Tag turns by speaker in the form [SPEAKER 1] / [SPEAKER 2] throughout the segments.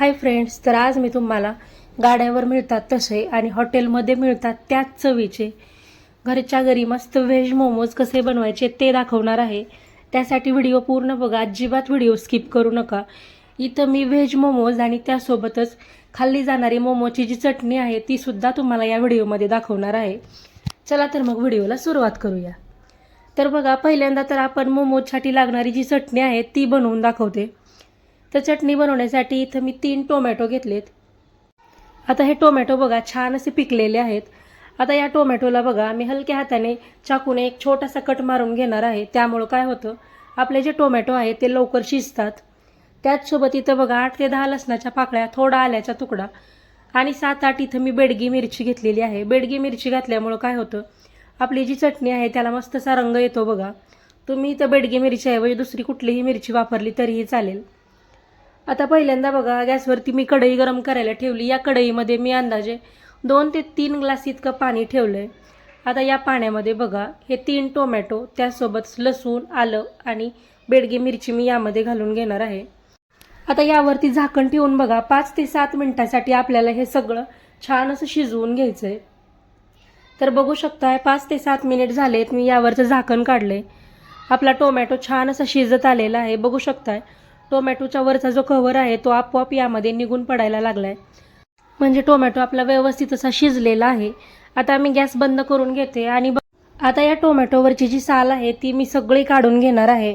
[SPEAKER 1] Hi friends तर आज मी तुम्हाला गाड्यावर मिळतात तसे आणि हॉटेलमध्ये मिळतात त्याच चवीचे. घरच्या घरी मस्त व्हेज मोमोज कसे बनवायचे ते दाखवणार आहे. त्यासाठी व्हिडिओ पूर्ण बघा अजिबात व्हिडिओ स्किप करू नका. इथं मी व्हेज मोमोज आणि त्यासोबतच खाल्ली जाणारी मोमोची जी चटणी आहे ती सुद्धा तुम्हाला या व्हिडिओमध्ये दाखवणार आहे. चला तर मग व्हिडिओला सुरुवात करूया. तर बघा पहिल्यांदा तर आपण मोमोजसाठी लागणारी जी चटणी आहे ती बनवून दाखवते. तर चटणी बनवण्यासाठी इथं मी तीन टोमॅटो घेतलेत. आता हे टोमॅटो बघा छान असे पिकलेले आहेत. आता या टोमॅटोला बघा मी हलक्या हाताने चाकूने एक छोटासा कट मारून घेणार आहे. त्यामुळं काय होतं आपले जे टोमॅटो आहे ते लवकर शिजतात. त्याचसोबत इथं बघा आठ ते दहा लसणाच्या पाकळ्या थोडा आल्याचा तुकडा. आणि सात आठ इथं मी बेडगी मिरची घेतलेली आहे. बेडगी मिरची घातल्यामुळं काय होतं आपली जी चटणी आहे त्याला मस्तसा रंग येतो बघा. तुम्ही इथं बेडगी मिरचीऐवजी दुसरी कुठलीही मिरची वापरली तरीही चालेल. आता पहिल्यांदा बघा गॅसवरती मी कढई गरम करायला ठेवली. या कढईमध्ये मी अंदाजे दोन ते तीन ग्लास इतकं पाणी ठेवलं आहे आता या पाण्यामध्ये बघा हे तीन टोमॅटो त्यासोबत लसूण आलं आणि बेडगी मिरची मी यामध्ये घालून घेणार आहे. आता यावरती झाकण ठेवून बघा पाच ते सात मिनिटासाठी आपल्याला हे सगळं छान असं शिजवून घ्यायचं आहे तर बघू शकताय पाच ते सात मिनिट झालेत मी यावरचं झाकण काढले आपला टोमॅटो छान असा शिजत आलेला आहे. बघू शकताय टोमॅटोच्या वरचा जो कव्हर आहे तो आपोआप यामध्ये निघून पडायला लागलाय. म्हणजे टोमॅटो आपला व्यवस्थित असा शिजलेला आहे. आता मी गॅस बंद करून घेते आणि ब- आता या टोमॅटोवरची जी साल आहे ती मी सगळी काढून घेणार आहे.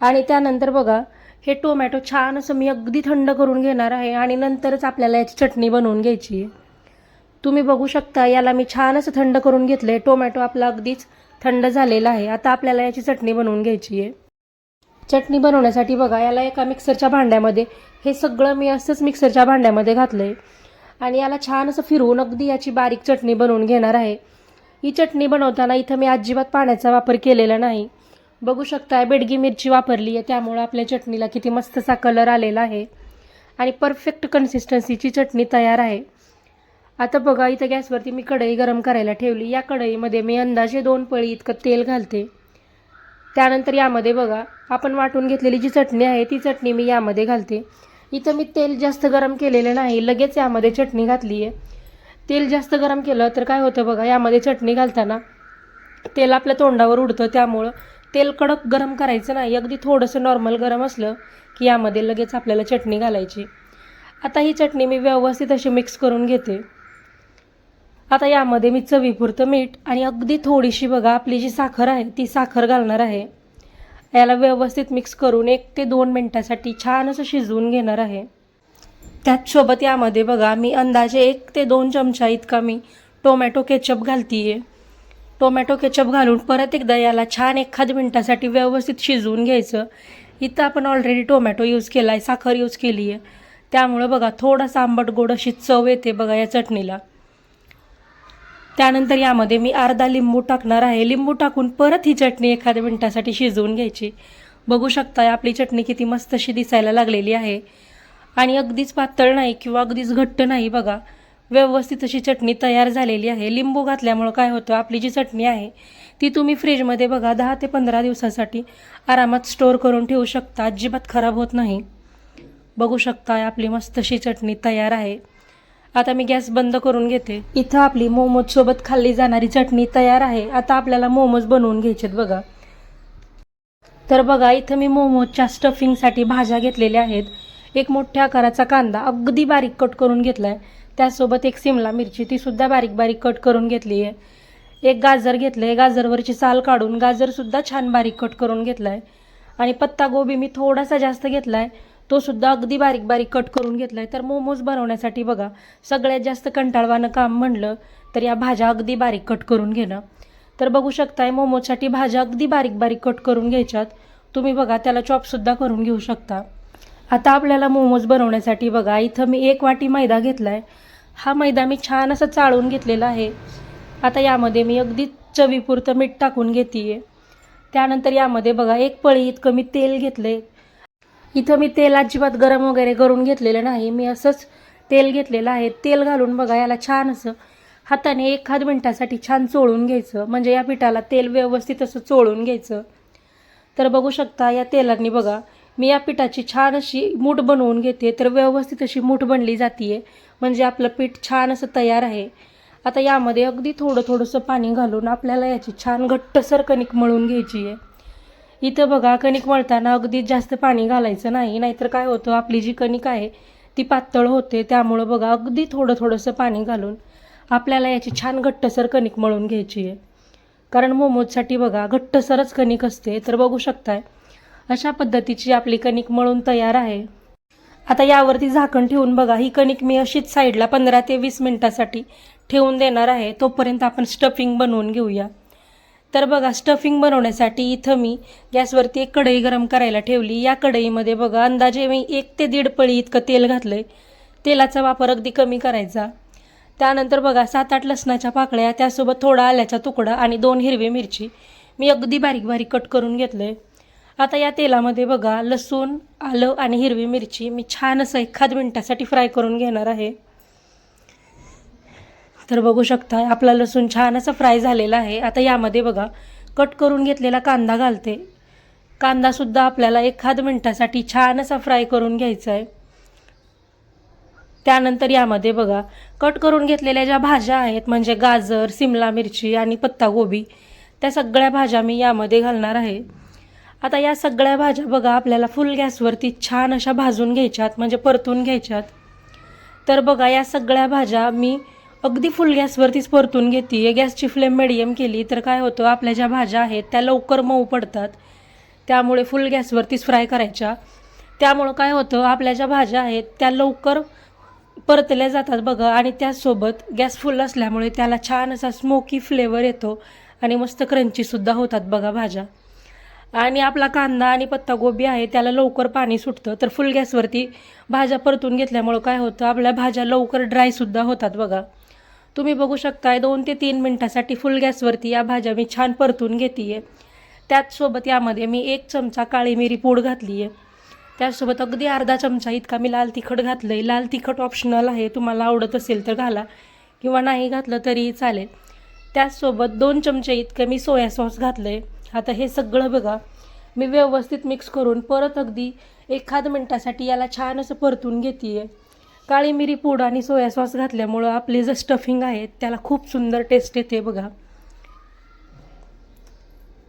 [SPEAKER 1] आणि त्यानंतर बघा हे टोमॅटो छान असं मी अगदी थंड करून घेणार आहे आणि नंतरच आपल्याला याची चटणी बनवून घ्यायची आहे. तुम्ही बघू शकता याला मी छान असं थंड करून घेतलं आहे टोमॅटो आपला अगदीच थंड झालेला आहे. आता आपल्याला याची चटणी बनवून घ्यायची आहे. चटणी बनवण्यासाठी बघा याला एका मिक्सरच्या भांड्यामध्ये हे सगळं मी असंच मिक्सरच्या भांड्यामध्ये घातलं आहे आणि याला छान असं फिरवून अगदी याची बारीक चटणी बनवून घेणार आहे. ही चटणी बनवताना इथं मी अजिबात पाण्याचा वापर केलेला नाही. बघू शकताय बेडगी मिरची वापरली आहे त्यामुळं आपल्या चटणीला किती मस्तसा कलर आलेला आहे. आणि परफेक्ट कन्सिस्टन्सीची चटणी तयार आहे. आता बघा इथं गॅसवरती मी कढई गरम करायला ठेवली. या कढईमध्ये मी अंदाजे दोन पळी इतकं तेल घालते. त्यानंतर यामध्ये बघा आपण वाटून घेतलेली जी चटणी आहे ती चटणी मी यामध्ये घालते. इथं मी तेल जास्त गरम केलेलं नाही लगेच यामध्ये चटणी घातली आहे. तेल जास्त गरम केलं तर काय होतं बघा यामध्ये चटणी घालताना तेल आपल्या तोंडावर उडतं त्यामुळं तेल कडक गरम करायचं नाही. अगदी थोडंसं नॉर्मल गरम असलं की यामध्ये लगेच आपल्याला चटणी घालायची. आता ही चटणी मी व्यवस्थित अशी मिक्स करून घेते. आता यामध्ये मी चवीपुरतं मीठ आणि अगदी थोडीशी बघा आपली जी साखर आहे ती साखर घालणार आहे. याला व्यवस्थित मिक्स करून एक ते दोन मिनटासाठी छान असं शिजवून घेणार आहे. त्याचसोबत यामध्ये बघा मी अंदाजे एक ते दोन चमचा इतका मी टोमॅटो केचप घालतीये. टोमॅटो केचप घालून परत एकदा याला छान एखाद मिनटासाठी व्यवस्थित शिजवून घ्यायचं. इथं आपण ऑलरेडी टोमॅटो यूज केला आहे साखर यूज केली आहे त्यामुळं बघा थोडासा आंबट गोड अशी चव येते बघा या चटणीला. त्यानंतर यामध्ये मी अर्धा लिंबू टाकणार आहे. लिंबू टाकून परत ही चटणी एखाद्या मिनटासाठी शिजवून घ्यायची. बघू शकता आपली चटणी किती मस्त अशी दिसायला लागलेली आहे. आणि अगदीच पातळ नाही किंवा अगदीच घट्ट नाही बघा. व्यवस्थित अशी चटणी तयार झालेली आहे. लिंबू घातल्यामुळं काय होतं आपली जी चटणी आहे ती तुम्ही फ्रीजमध्ये बघा दहा ते पंधरा दिवसासाठी आरामात स्टोअर करून ठेवू शकता. अजिबात खराब होत नाही. बघू शकता आपली मस्त अशी चटणी तयार आहे. आता मी गॅस बंद करून घेते. इथं आपली मोमोज सोबत खाल्ली जाणारी चटणी तयार आहे. आता आपल्याला मोमोज बनवून घ्यायचेत बघा. तर बघा इथं मी मोमोजच्या स्टफिंगसाठी भाज्या घेतलेल्या आहेत. एक मोठ्या आकाराचा कांदा अगदी बारीक कट करून घेतला आहे त्यासोबत एक सिमला मिरची ती सुद्धा बारीक बारीक कट करून घेतली आहे. एक गाजर घेतलं आहे गाजरवरची साल काढून गाजरसुद्धा छान बारीक कट करून घेतला आहे आणि पत्ता गोबी मी थोडासा जास्त घेतला आहे तो सुद्धा अगदी बारीक बारीक कट करून घेतला आहे तर मोमोज बनवण्यासाठी बघा सगळ्यात जास्त कंटाळवानं काम म्हणलं तर या भाज्या अगदी बारीक कट करून घेणं. तर बघू शकताय मोमोजसाठी भाज्या अगदी बारीक बारीक कट करून घ्यायच्यात. तुम्ही बघा त्याला चॉपसुद्धा करून घेऊ शकता. आता आपल्याला मोमोज बनवण्यासाठी बघा इथं मी एक वाटी मैदा घेतला आहे हा मैदा मी छान असं चाळून घेतलेला आहे. आता यामध्ये मी अगदी चवीपुरतं मीठ टाकून घेते त्यानंतर यामध्ये बघा एक पळी इतकं मी तेल घेतलं इथं मी तेल अजिबात गरम वगैरे करून घेतलेलं नाही. मी असंच तेल घेतलेलं आहे. तेल घालून बघा याला छान असं हाताने एखाद मिनटासाठी छान चोळून घ्यायचं. म्हणजे या पिठाला तेल व्यवस्थित असं चोळून घ्यायचं. तर बघू शकता या तेलांनी बघा मी या पिठाची छान अशी मूठ बनवून घेते. तर व्यवस्थित अशी मूठ बनली जाते म्हणजे आपलं पीठ छान असं तयार आहे. आता यामध्ये अगदी थोडं थोडंसं पाणी घालून आपल्याला याची छान घट्टसर कणिक मळून घ्यायची आहे इथं बघा कणिक मळताना अगदी जास्त पाणी घालायचं नाही नाहीतर काय होतं आपली जी कणिक आहे ती पातळ होते त्यामुळं बघा अगदी थोडं थोडंसं पाणी घालून आपल्याला याची छान घट्टसर कणिक मळून घ्यायची आहे. कारण मोमोजसाठी बघा घट्टसरच कणिक असते तर बघू शकताय. अशा पद्धतीची आपली कणिक मळून तयार आहे. आता यावरती झाकण ठेवून बघा ही कणिक मी अशीच साईडला पंधरा ते वीस मिनटासाठी ठेवून देणार आहे. तोपर्यंत आपण स्टफिंग बनवून घेऊया. तर बघा स्टफिंग बनवण्यासाठी इथं मी गॅसवरती एक कढई गरम करायला ठेवली. या कढईमध्ये बघा अंदाजे मी एक ते दीड पळी इतकं तेल घातलं आहे तेलाचा वापर अगदी कमी करायचा. त्यानंतर बघा सात आठ लसणाच्या पाकळ्या त्यासोबत थोडा आल्याचा तुकडा आणि दोन हिरवी मिरची मी अगदी बारीक बारीक कट करून घेतलं आहे आता या तेलामध्ये बघा लसूण आलं आणि हिरवी मिरची मी छान असं एखाद मिनटासाठी फ्राय करून घेणार आहे. तर बघू शकता आपला लसूण छान असा फ्राय झालेला आहे. आता यामध्ये बघा कट करून घेतलेला कांदा घालते. कांदासुद्धा आपल्याला एखाद मिनटासाठी छान असा फ्राय करून घ्यायचा आहे त्यानंतर यामध्ये बघा कट करून घेतलेल्या ज्या भाज्या आहेत म्हणजे गाजर सिमला मिरची आणि पत्तागोबी त्या सगळ्या भाज्या मी यामध्ये घालणार आहे. आता या सगळ्या भाज्या बघा आपल्याला फुल गॅसवरती छान अशा भाजून घ्यायच्यात म्हणजे परतून घ्यायच्यात. तर बघा या सगळ्या भाज्या मी अगदी फुल गॅसवरतीच परतून घेते. गॅसची फ्लेम मिडियम केली तर काय होतं? आपल्या ज्या भाज्या आहेत त्या लवकर मऊ पडतात. त्यामुळे फुल गॅसवरतीच फ्राय करायच्या. त्यामुळं काय होतं? आपल्या ज्या भाज्या आहेत त्या लवकर परतल्या जातात बघा. आणि त्याचसोबत गॅस फुल असल्यामुळे त्याला छान असा स्मोकी फ्लेवर येतो. आणि मस्त क्रंचीसुद्धा होतात बघा भाज्या. आणि आपला कांदा आणि पत्तागोबी आहे त्याला लवकर पाणी सुटतं. तर फुल गॅसवरती भाज्या परतून घेतल्यामुळं काय होतं? आपल्या भाज्या लवकर ड्रायसुद्धा होतात बघा. तुम्ही बघू शकताय दोन ते तीन मिनटासाठी फुल गॅसवरती या भाज्या मी छान परतून घेते आहे त्याचसोबत यामध्ये मी एक चमचा काळी मिरी पूड घातली आहे त्याचसोबत अगदी अर्धा चमचा इतका मी लाल तिखट घातलं आहे लाल तिखट ऑप्शनल आहे तुम्हाला आवडत असेल तर घाला किंवा नाही घातलं तरीही चालेल. त्याचसोबत दोन चमचे इतकं मी सोया सॉस घातलं आहे आता हे सगळं बघा मी व्यवस्थित मिक्स करून परत अगदी एखाद मिनटासाठी याला छान असं परतून घेते आहे काळी मिरी पूड आणि सोया सॉस घातल्यामुळं आपले जे स्टफिंग आहे त्याला खूप सुंदर टेस्ट येते बघा.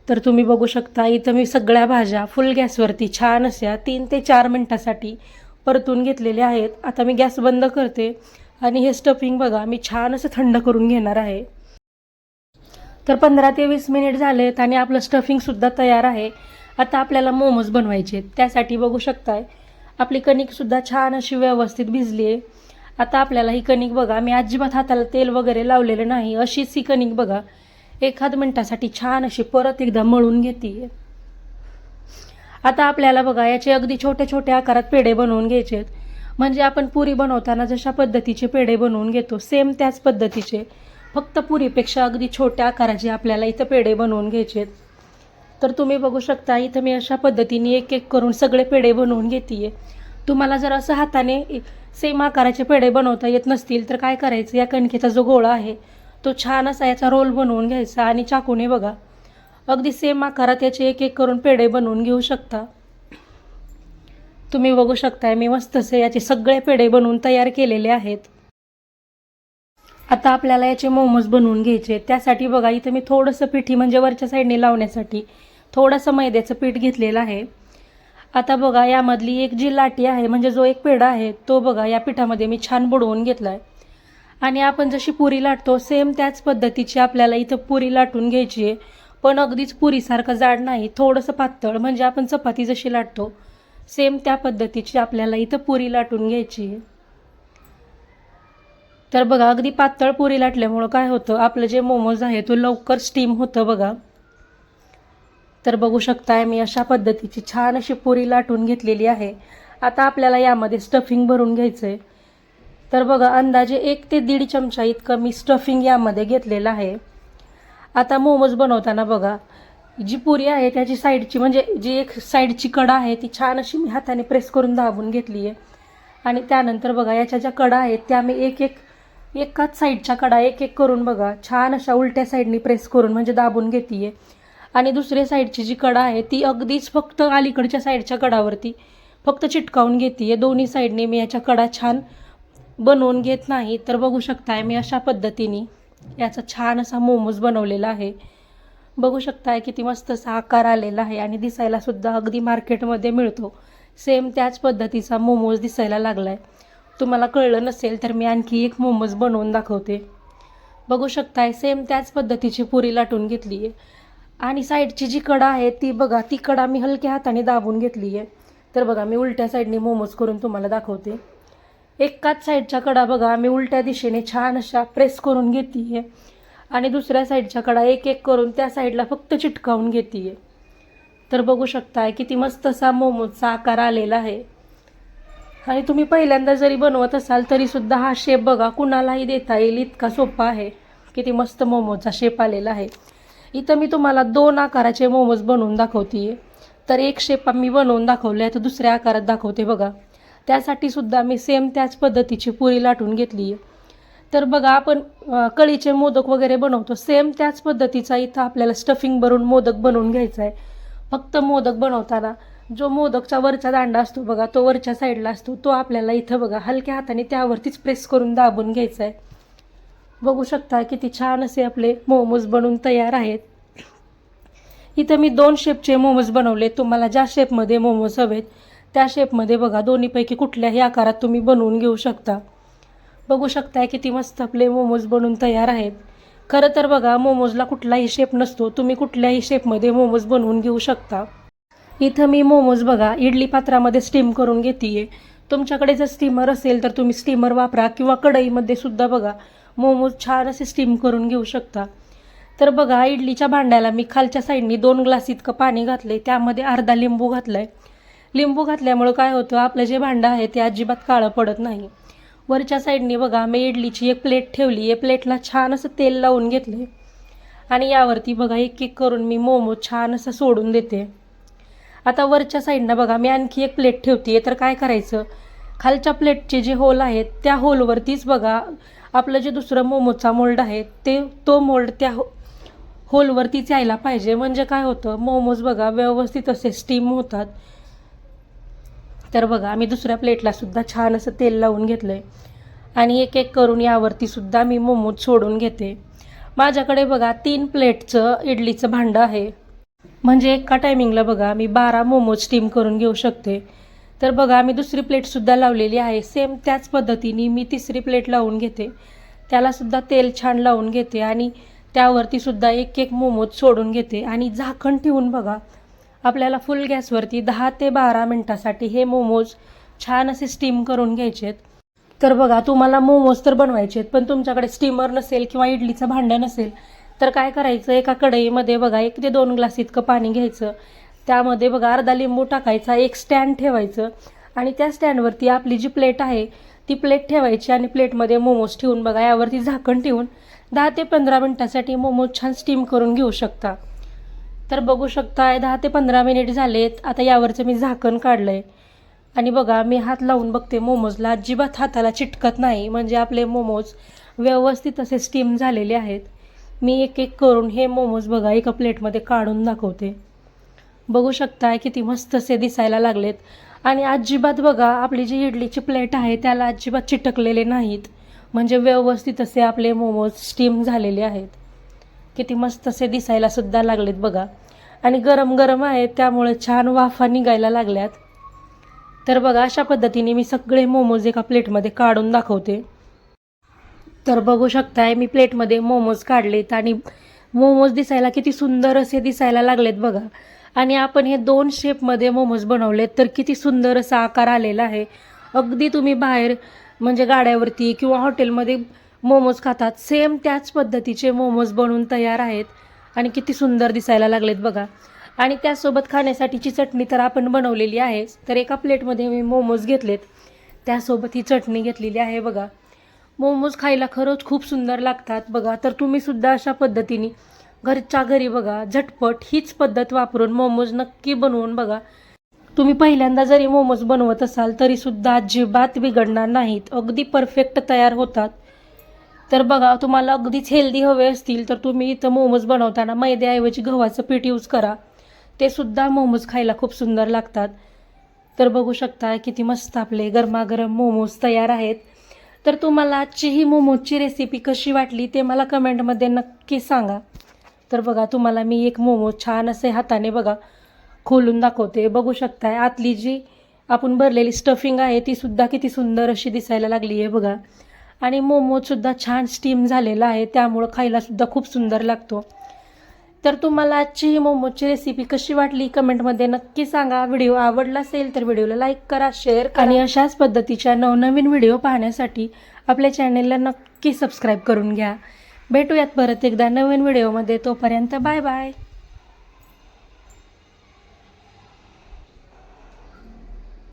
[SPEAKER 1] तर तुम्ही बघू शकता इथं मी सगळ्या भाज्या फुल गॅसवरती छान अशा तीन ते चार मिनटासाठी परतून घेतलेल्या आहेत. आता मी गॅस बंद करते आणि हे स्टफिंग बघा मी छान असं थंड करून घेणार आहे. तर पंधरा ते वीस मिनिट झालेत आणि आपलं स्टफिंगसुद्धा तयार आहे. आता आपल्याला मोमोज बनवायचे आहेत. त्यासाठी बघू शकताय आपली कणिकसुद्धा छान अशी व्यवस्थित भिजली आहे. आता आपल्याला ही कणिक बघा मी अजिबात हाताला तेल वगैरे लावलेलं नाही. अशीच ही कणिक बघा एखाद मिनटासाठी छान अशी परत एकदा मळून घेते. आता आपल्याला बघा याचे अगदी छोट्या छोट्या आकारात पेढे बनवून घ्यायचे आहेत. म्हणजे आपण पुरी बनवताना जशा पद्धतीचे पेढे बनवून घेतो सेम त्याच पद्धतीचे. फक्त पुरीपेक्षा अगदी छोट्या आकाराचे आपल्याला इथं पेढे बनवून घ्यायचे आहेत. तर तुम्ही बघू शकता इथं मी अशा पद्धतीने एक एक करून सगळे पेढे बनवून घेते तुम्हाला जर असं हाताने सेम आकाराचे पेढे बनवता येत नसतील तर काय करायचं? या कणकेचा जो गोळा आहे तो छान असा याचा रोल बनवून घ्यायचा आणि चाकूने बघा. अगदी सेम आकारात याचे एक एक करून पेढे बनवून घेऊ शकता. तुम्ही बघू शकताय मी मस्तसे याचे सगळे पेढे बनवून तयार केलेले आहेत. आता आपल्याला याचे मोमोज बनवून घ्यायचे त्यासाठी बघा इथं मी थोडंसं पिठी म्हणजे वरच्या साईडने लावण्यासाठी थोडंसं मैद्याचं पीठ घेतलेलं आहे. आता बघा यामधली एक जी लाटी आहे म्हणजे जो एक पेढा आहे तो बघा या पिठामध्ये मी छान बुडवून घेतला आहे आणि आपण जशी पुरी लाटतो सेम त्याच पद्धतीची आपल्याला इथं पुरी लाटून घ्यायची आहे. पण अगदीच पुरीसारखं जाड नाही थोडंसं पातळ म्हणजे आपण चपाती जशी लाटतो सेम त्या पद्धतीची आपल्याला इथं पुरी लाटून घ्यायची आहे. तर बघा अगदी पातळ पुरी लाटल्यामुळं काय होतं? आपलं जे मोमोज आहे तो लवकर स्टीम होतं बघा. तर बघू शकताय मी अशा पद्धतीची छान अशी पुरी लाटून घेतलेली आहे. आता आपल्याला यामध्ये स्टफिंग भरून घ्यायचं आहे तर बघा अंदाजे एक ते दीड चमचा इतकं मी स्टफिंग यामध्ये घेतलेलं आहे. आता मोमोज बनवताना बघा जी पुरी आहे त्याची साईडची म्हणजे जी एक साईडची कडा आहे ती छान अशी मी हाताने प्रेस करून दाबून घेतली आहे आणि त्यानंतर बघा याच्या ज्या कडा आहेत त्या मी एक एक एकाच साईडच्या कडा एक एक करून बघा. छान अशा उलट्या साईडनी प्रेस करून म्हणजे दाबून घेते आणि दुसऱ्या साईडची जी कडा आहे ती अगदीच फक्त अलीकडच्या साईडच्या कडावरती फक्त चिटकावून घेते दोन्ही साईडने मी याच्या कडा छान बनवून घेत नाही. तर बघू शकताय मी अशा पद्धतीने याचा छान असा मोमोज बनवलेला आहे. बघू शकताय किती मस्त असा आकार आलेला आहे आणि दिसायला सुद्धा अगदी मार्केटमध्ये मिळतो. सेम त्याच पद्धतीचा मोमोज दिसायला लागला आहे तुम्हाला कळलं नसेल तर मी आणखी एक मोमोज बनवून दाखवते. बघू शकताय सेम त्याच पद्धतीची पुरी लाटून घेतली आहे आणि साईडची जी कडा आहे ती बघा ती कडा मी हलक्या हाताने दाबून घेतली आहे तर बघा मी उलट्या साईडने मोमोज करून तुम्हाला दाखवते. एकाच साईडच्या कडा बघा मी उलट्या दिशेने छान अशा प्रेस करून घेते आहे आणि दुसऱ्या साईडच्या कडा एक एक करून त्या साईडला फक्त चिटकावून घेते आहे तर बघू शकताय किती मस्त असा मोमोजचा आकार आलेला आहे. आणि तुम्ही पहिल्यांदा जरी बनवत असाल तरीसुद्धा हा शेप बघा कुणालाही देता येईल इतका सोपा आहे. किती मस्त मोमोजचा शेप आलेला आहे. इथं मी तुम्हाला दोन आकाराचे मोमोज बनवून दाखवते तर एक शेप मी बनवून दाखवले आहे तर दुसऱ्या आकारात दाखवते बघा. त्यासाठी सुद्धा मी सेम त्याच पद्धतीची पुरी लाटून घेतली आहे तर बघा आपण कळीचे मोदक वगैरे बनवतो. सेम त्याच पद्धतीचा इथं आपल्याला स्टफिंग भरून मोदक बनवून घ्यायचा आहे फक्त मोदक बनवताना जो मोदकचा वरचा दांडा असतो बघा तो वरच्या साईडला असतो तो आपल्याला इथं बघा हलक्या हाताने त्यावरतीच प्रेस करून दाबून घ्यायचा आहे बघू शकता किती छान असे आपले मोमोज बनवून तयार आहेत. इथं मी दोन शेपचे मोमोज बनवले. तुम्हाला ज्या शेपमध्ये मोमोज हवेत त्या शेपमध्ये बघा दोन्हीपैकी कुठल्याही आकारात तुम्ही बनवून घेऊ शकता. बघू शकताय किती मस्त आपले मोमोज बनवून तयार आहेत. खरं तर बघा मोमोजला कुठलाही शेप नसतो तुम्ही कुठल्याही शेपमध्ये मोमोज बनवून घेऊ शकता. इथं मी मोमोज बघा इडली पात्रामध्ये स्टीम करून घेते तुमच्याकडे जर स्टीमर असेल तर तुम्ही स्टीमर वापरा किंवा कढईमध्ये सुद्धा बघा मोमोज छान असे स्टीम करून घेऊ शकता. तर बघा इडलीच्या भांड्याला मी खालच्या साईडनी दोन ग्लास इतकं पाणी घातलंय त्यामध्ये अर्धा लिंबू घातलाय. लिंबू घातल्यामुळं काय होतं आपलं जे भांडं आहे ते अजिबात काळं पडत नाही. वरच्या साईडनी बघा मी इडलीची एक प्लेट ठेवली आहे प्लेटला छान असं तेल लावून घेतले आणि यावरती बघा एक एक करून मी मोमो छान असं सोडून देते. आता वरच्या साईडनं बघा मी आणखी एक प्लेट ठेवते तर काय करायचं? खालच्या प्लेटचे जे होल आहेत त्या होलवरतीच बघा आपलं जे दुसरं मोमोचा मोल्ड आहे ते तो मोल्ड त्या हो होलवरतीच यायला पाहिजे. म्हणजे काय होतं मोमोज बघा व्यवस्थित असे स्टीम होतात. तर बघा मी दुसऱ्या प्लेटला सुद्धा छान असं तेल लावून घेतलं आहे आणि एक एक करून यावरती सुद्धा मी मोमोज सोडून घेते. माझ्याकडे बघा तीन प्लेटचं इडलीचं भांडं आहे. म्हणजे एका टायमिंगला बघा मी बारा मोमोज स्टीम करून घेऊ शकते. तर बघा मी दुसरी प्लेटसुद्धा लावलेली आहे. सेम त्याच पद्धतीने मी तिसरी प्लेट लावून घेते. त्यालासुद्धा तेल छान लावून घेते आणि त्यावरती सुद्धा एक एक मोमोज सोडून घेते. आणि झाकण ठेवून बघा आपल्याला फुल गॅसवरती दहा ते बारा मिनटासाठी हे मोमोज छान असे स्टीम करून घ्यायचेत. तर बघा तुम्हाला मोमोज तर बनवायचे आहेत पण तुमच्याकडे स्टीमर नसेल किंवा इडलीचं भांडं नसेल तर काय करायचं एका कढईमध्ये बघा एक ते दोन ग्लास इतकं पाणी घ्यायचं. त्यामध्ये बघा अर्धा लिंबू टाकायचा एक स्टँड ठेवायचं. आणि त्या स्टँडवरती आपली जी प्लेट आहे ती प्लेट ठेवायची आणि प्लेटमध्ये मोमोज ठेवून बघा यावरती झाकण ठेवून दहा ते पंधरा मिनटासाठी मोमोज छान स्टीम करून घेऊ शकता. तर बघू शकताय दहा ते पंधरा मिनिट झालेत. आता यावरचं मी झाकण काढलं आहे आणि बघा मी हात लावून बघते मोमोजला अजिबात हाताला चिटकत नाही. म्हणजे आपले मोमोज व्यवस्थित असे स्टीम झालेले आहेत. मी एक एक करून हे मोमोज बघा एका प्लेटमध्ये काढून दाखवते. बघू शकताय किती मस्त असे दिसायला लागलेत. आणि अजिबात बघा आपली जी इडलीची प्लेट आहे त्याला अजिबात चिटकलेले नाहीत. म्हणजे व्यवस्थित असे आपले मोमोज स्टीम झालेले आहेत. किती मस्त असे दिसायला सुद्धा लागलेत बघा. आणि गरम गरम आहेत त्यामुळे छान वाफा निघायला लागल्यात. तर बघा अशा पद्धतीने मी सगळे मोमोज एका प्लेटमध्ये काढून दाखवते. तर बघू शकताय मी प्लेटमध्ये मोमोज काढलेत आणि मोमोज दिसायला किती सुंदर असे दिसायला लागलेत बघा. आणि आपण हे दोन शेपमध्ये मोमोज बनवलेत तर किती सुंदर असा आकार आलेला आहे. अगदी तुम्ही बाहेर म्हणजे गाड्यावरती किंवा हॉटेलमध्ये मोमोज खातात सेम त्याच पद्धतीचे मोमोज बनवून तयार आहेत आणि किती सुंदर दिसायला लागलेत बघा. आणि त्यासोबत खाण्यासाठीची चटणी तर आपण बनवलेली आहेच तर एका प्लेटमध्ये मी मोमोज घेतलेत. त्यासोबत ही चटणी घेतलेली आहे बघा. मोमोज खायला खरंच खूप सुंदर लागतात. बघा तर तुम्ही सुद्धा अशा पद्धतीने घरच्या घरी बघा झटपट हीच पद्धत वापरून मोमोज नक्की बनवून बघा. तुम्ही पहिल्यांदा जरी मोमोज बनवत असाल तरी सुद्धा अजिबात बिघडणार नाहीत. अगदी परफेक्ट तयार होतात. तर बघा तुम्हाला अगदीच हेल्दी हवे असतील तर तुम्ही इथं मोमोज बनवताना मैद्याऐवजी गव्हाचं पीठ यूज करा. ते सुद्धा मोमोज खायला खूप सुंदर लागतात. तर बघू शकता किती मस्त आपले गरमागरम मोमोज तयार आहेत. तर तुम्हाला आजची ही मोमोजची रेसिपी कशी वाटली ते मला कमेंटमध्ये नक्की सांगा. तर बघा तुम्हाला मी एक मोमोज छान असे हाताने बघा खोलून दाखवते. बघू शकताय आतली जी आपण भरलेली स्टफिंग आहे ती सुद्धा किती सुंदर अशी दिसायला लागली आहे बघा. आणि मोमोजसुद्धा छान स्टीम झालेला आहे त्यामुळं खायलासुद्धा खूप सुंदर लागतो. तर तुम्हाला आजची ही मोमोजची रेसिपी कशी वाटली कमेंटमध्ये नक्की सांगा. व्हिडिओ आवडला असेल तर व्हिडिओला लाईक करा शेअर करा. आणि अशाच पद्धतीच्या नवनवीन व्हिडिओ पाहण्यासाठी आपल्या चॅनेलला नक्की सबस्क्राईब करून घ्या. भेटूयात परत एकदा नवीन व्हिडिओमध्ये. तोपर्यंत बाय बाय